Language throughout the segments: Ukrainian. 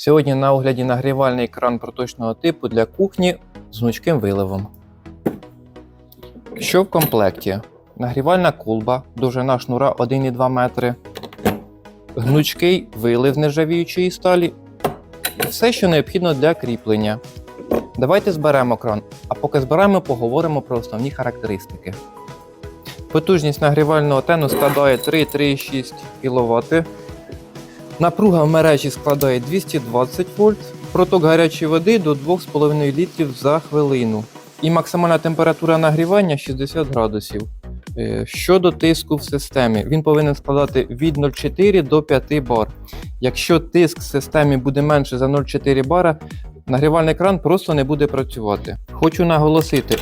Сьогодні на огляді нагрівальний кран проточного типу для кухні з гнучким виливом. Що в комплекті? Нагрівальна колба, довжина шнура 1,2 метри, гнучкий вилив нержавіючої сталі. Все, що необхідно для кріплення. Давайте зберемо кран, а поки зберемо, поговоримо про основні характеристики. Потужність нагрівального тену складає 3,36 кВт. Напруга в мережі складає 220 вольт, проток гарячої води до 2,5 літрів за хвилину. І максимальна температура нагрівання 60 градусів. Е, Щодо тиску в системі, він повинен складати від 0,4 до 5 бар. Якщо тиск в системі буде менше за 0,4 бара, нагрівальний кран просто не буде працювати. Хочу наголосити,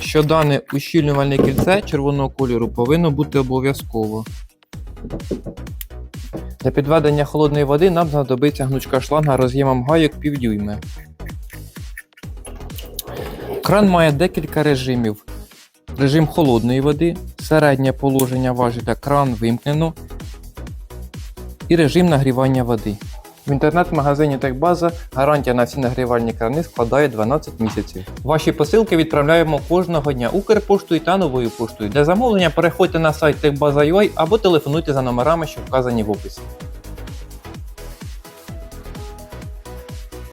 що дане ущільнювальне кільце червоного кольору повинно бути обов'язково. Для підведення холодної води нам знадобиться гнучка шланга роз'ємом гайок півдюйми. Кран має декілька режимів. Режим холодної води, середнє положення важеля кран вимкнено і режим нагрівання води. В інтернет-магазині Техбаза гарантія на всі нагрівальні крани складає 12 місяців. Ваші посилки відправляємо кожного дня Укрпоштою та новою поштою. Для замовлення переходьте на сайт Техбаза.ua або телефонуйте за номерами, що вказані в описі.